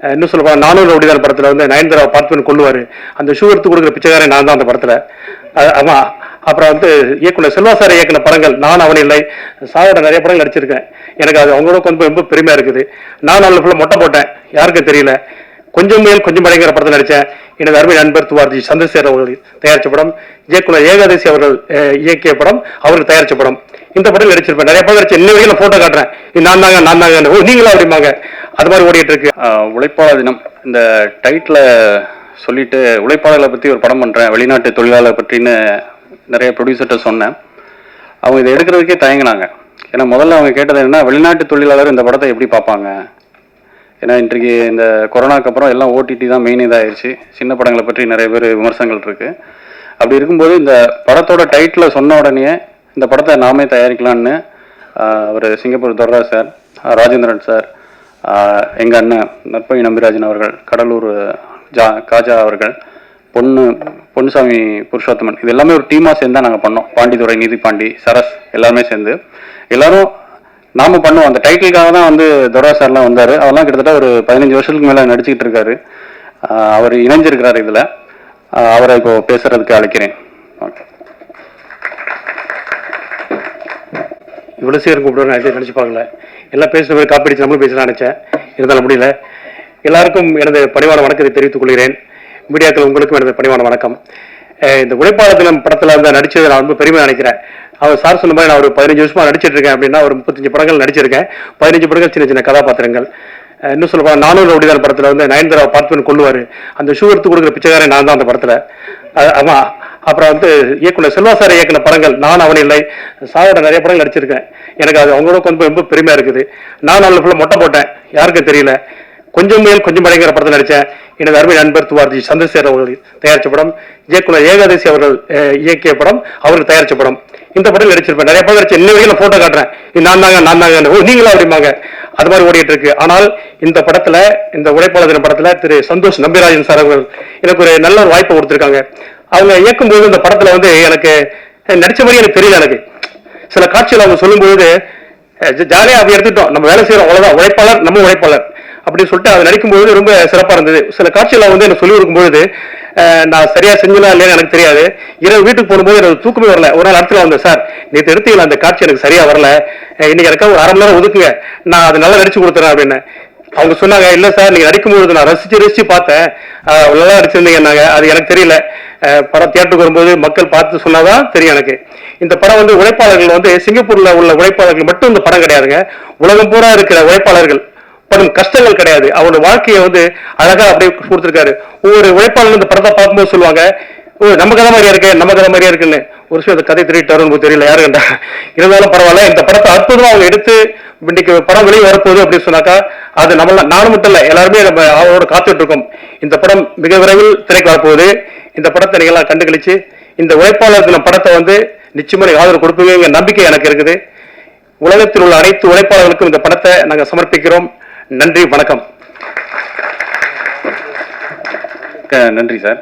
இன்னும் சொல்ல போனா நானூறு ரவுடிதார் படத்தில் வந்து நயன்தாரா பார்த்துன்னு கொள்ளுவார். அந்த ஷூ எடுத்து கொடுக்குற பிச்சைக்காரன் நான் தான் அந்த படத்தில். ஆமாம் அப்புறம் வந்து இயக்குனர் செல்வா சார் இயக்குன படங்கள் நான் அவன் இல்லை. சாரோட நிறைய படங்கள் நடிச்சிருக்கேன். எனக்கு அது அவங்களோட கொஞ்சம் ரொம்ப பெருமையாக இருக்குது. நான் அவளை ஃபுல்லாக மொட்டை போட்டேன். யாருக்கும் தெரியல. கொஞ்சம் மேல் கொஞ்சம் அடைங்கிற படத்தில் நடித்தேன் எனது அருமை நண்பர் துவார்ஜி சந்திரசேகர் அவர்கள் தயாரித்த படம் இயக்குனர் ஏகாதசி அவர்கள் இயக்கிய படம் அவருக்கு தயாரித்த படம். இந்த படம் நடிச்சிருப்பேன். நிறைய படம் நடிச்சு இன்ன வரைக்கும் நான் ஃபோட்டோ காட்டுறேன். நான் தாங்க நான் தாங்க. ஓ நீங்களா அப்படிம்பாங்க. அது மாதிரி ஓடிட்டு இருக்கு உழைப்பாளர் தினம். இந்த டைட்டில் சொல்லிட்டு உழைப்பாளர்களை பற்றி ஒரு படம் பண்ணுறேன் வெளிநாட்டு தொழிலாளர் பற்றின்னு நிறைய ப்ரொடியூசர்கிட்ட சொன்னேன். அவங்க இதை எடுக்கிறதுக்கே தயங்கினாங்க. ஏன்னா முதல்ல அவங்க கேட்டது என்ன வெளிநாட்டு தொழிலாளர் இந்த படத்தை எப்படி பார்ப்பாங்க? ஏன்னா இன்றைக்கு இந்த கொரோனாக்கு அப்புறம் எல்லாம் ஓடிடி தான் மெயின் இதாகிடுச்சு சின்ன படங்களை பற்றி நிறைய பேர் விமர்சனங்கள் இருக்குது அப்படி இருக்கும்போது இந்த படத்தோட டைட்டில் சொன்ன உடனே இந்த படத்தை நாமே தயாரிக்கலான்னு அவர் சிங்கப்பூர் துர்ரா சார் ராஜேந்திரன் சார் எங்கள் அண்ணன் நற்பகி நம்பிராஜன் அவர்கள் கடலூர் ஜா காஜா அவர்கள் பொண்ணு பொன்னுசாமி புருஷோத்தமன் இது எல்லாமே ஒரு டீமாக சேர்ந்து தான் நாங்கள் பண்ணோம். பாண்டித்துறை நீதி பாண்டி சரஸ் எல்லாருமே சேர்ந்து. எல்லாரும் நாம பண்ணுவோம் அந்த டைட்டிலுக்காக தான் வந்து துரா சார்லாம் வந்தார். அதெல்லாம் கிட்டத்தட்ட ஒரு பதினஞ்சு வருஷத்துக்கு மேலே நடிச்சுக்கிட்டு இருக்காரு. அவர் இணைஞ்சிருக்கிறார் இதில். அவரை இப்போ பேசுறதுக்கு அழைக்கிறேன். இவ்வளோ சீக்கிரம் கூப்பிடுவோம் நினச்சி பார்க்கல. எல்லாம் பேசுகிற மாதிரி காப்பி அடிச்சு நம்மளும் பேசலாம் நினைச்சேன். இருந்தாலும் முடியல. எல்லாருக்கும் எனது பணிவான வணக்கத்தை தெரிவித்துக் கொள்கிறேன். மீடியாக்கள் உங்களுக்கும் எனது பணிவான வணக்கம். இந்த உழைப்பாளர் தினம் படத்துல வந்து நடிச்சதை நான் ரொம்ப பெருமை நினைக்கிறேன். அவர் சார் சொன்ன மாதிரி நான் ஒரு பதினஞ்சு வருஷமா நடிச்சிட்டு இருக்கேன் அப்படின்னா ஒரு முப்பத்தஞ்சு படங்கள் நடிச்சிருக்கேன். பதினஞ்சு படங்கள் சின்ன சின்ன கதாபாத்திரங்கள். இன்னும் சொல்ல போனா நானூறு அப்படிதான் படத்துல வந்து நயன்தாரா பார்த்துன்னு கொள்ளுவார். அந்த ஷூ எடுத்து கொடுக்குற பிச்சைக்காரன் நான் தான் அந்த படத்துல. ஆமாம் ஆமா. அப்புறம் வந்து இயக்குனர் செல்வா சார் இயக்குன படங்கள் நான் அவன் இல்லை. சாரோட நிறைய படங்கள் நடிச்சிருக்கேன். எனக்கு அது அவங்களோட கொஞ்சம் ரொம்ப பெருமையா இருக்குது. நான் அவளை ஃபுல்லாக மொட்டை போட்டேன். யாருக்கும் தெரியல. கொஞ்சம் மேல் கொஞ்சம் படைங்கிற படத்தில் நடித்தேன் எனது அருமை நண்பர் துவார்ஜி சந்திரசேகர் அவர்கள் தயாரித்த படம் இயக்குனர் ஏகாதசி அவர்கள் இயக்கிய படம் அவர்கள் தயாரித்த படம். இந்த படம் நடிச்சிருப்பேன். நிறைய படம் நடிச்சு இன்ன வரைக்கும் நான் போட்டோ காட்டுறேன். நான் தாங்க நான் தாங்க. ஓ நீங்களா அப்படிம்பாங்க. அது மாதிரி ஓடிட்டு இருக்கு ஆனால் இந்த படத்துல இந்த உழைப்பாளர் தின படத்துல திரு சந்தோஷ் நம்பிராஜன் சார் அவர்கள் எனக்கு ஒரு நல்ல ஒரு வாய்ப்பை கொடுத்துருக்காங்க. அவங்க இயக்கும்போது இந்த படத்துல வந்து எனக்கு நடிச்ச மாதிரி எனக்கு தெரியல எனக்கு. சில காட்சிகள் அவங்க சொல்லும்பொழுது ஜாலியாக அப்படி எடுத்துட்டோம் நம்ம வேலை செய்யறோம். அவ்வளவுதான். உழைப்பாளர் நம்ம உழைப்பாளர். அப்படின்னு சொல்லிட்டு அதை நடிக்கும்போது ரொம்ப சிறப்பா இருந்தது. சில காட்சிகள் வந்து எனக்கு சொல்லி கொடுக்கும்போது நான் சரியா செஞ்சலாம் இல்லையான்னு எனக்கு தெரியாது. இரவு வீட்டுக்கு போகும்போது எனக்கு தூக்கமே வரல. ஒரு நாள் அடுத்துல வந்தேன் சார். நேற்று எடுத்தீங்களா அந்த காட்சி? எனக்கு சரியா வரல. இன்னைக்கு எனக்கா ஒரு அரை மணி நேரம் ஒதுக்குங்க. நான் அது நல்லா நடிச்சு கொடுத்துறேன் அப்படின்னு. அவங்க சொன்னாங்க இல்ல சார் நீங்க நடிக்கும்பொழுது நான் ரசிச்சு ரசிச்சு பார்த்தேன். நல்லா நடிச்சிருந்தீங்கன்னாங்க அது எனக்கு தெரியல. படம் தியேட்டருக்கு வரும்போது மக்கள் பார்த்து சொன்னாதான் தெரியும் எனக்கு. இந்த படம் வந்து உழைப்பாளர்கள் வந்து சிங்கப்பூர்ல உள்ள உழைப்பாளர்கள் மட்டும் இந்த படம் கிடையாதுங்க. உலகம் பூரா இருக்கிற உழைப்பாளர்கள். படும் கஷ்டங்கள் கிடையாது. அவரோட வாழ்க்கையை வந்து அழகா அப்படியே கொடுத்துருக்காரு. ஒவ்வொரு உழைப்பாளர்கள் இந்த படத்தை பார்க்கும்போது சொல்லுவாங்க ஓ நம்ம கதை மாதிரியா இருக்கு நம்ம கதை மாதிரியா இருக்குன்னு. ஒரு சில அந்த கதை திருட்டாருன்னு தெரியல யாரு கண்டா? இருந்தாலும் பரவாயில்ல இந்த படத்தை அற்புதமா அவங்க எடுத்து இன்னைக்கு படம் வெளியே வரப்போகுது அப்படின்னு சொன்னாக்கா அது நம்மள நானும் மட்டும் இல்ல எல்லாருமே நம்ம அவரோட காத்துட்டு இருக்கோம் இந்த படம் மிக விரைவில் திரைக்கு வரப்போகுது. இந்த படத்தை நீங்க எல்லாம் கண்டு கழிச்சு இந்த உழைப்பாளர் தின படத்தை வந்து நிச்சயமா நீங்க ஆதரவு கொடுப்பீங்க நம்பிக்கை எனக்கு இருக்குது. உலகத்தில் உள்ள அனைத்து உழைப்பாளர்களுக்கும் இந்த படத்தை நாங்கள் சமர்ப்பிக்கிறோம். நன்றி வணக்கம். நன்றி சார்.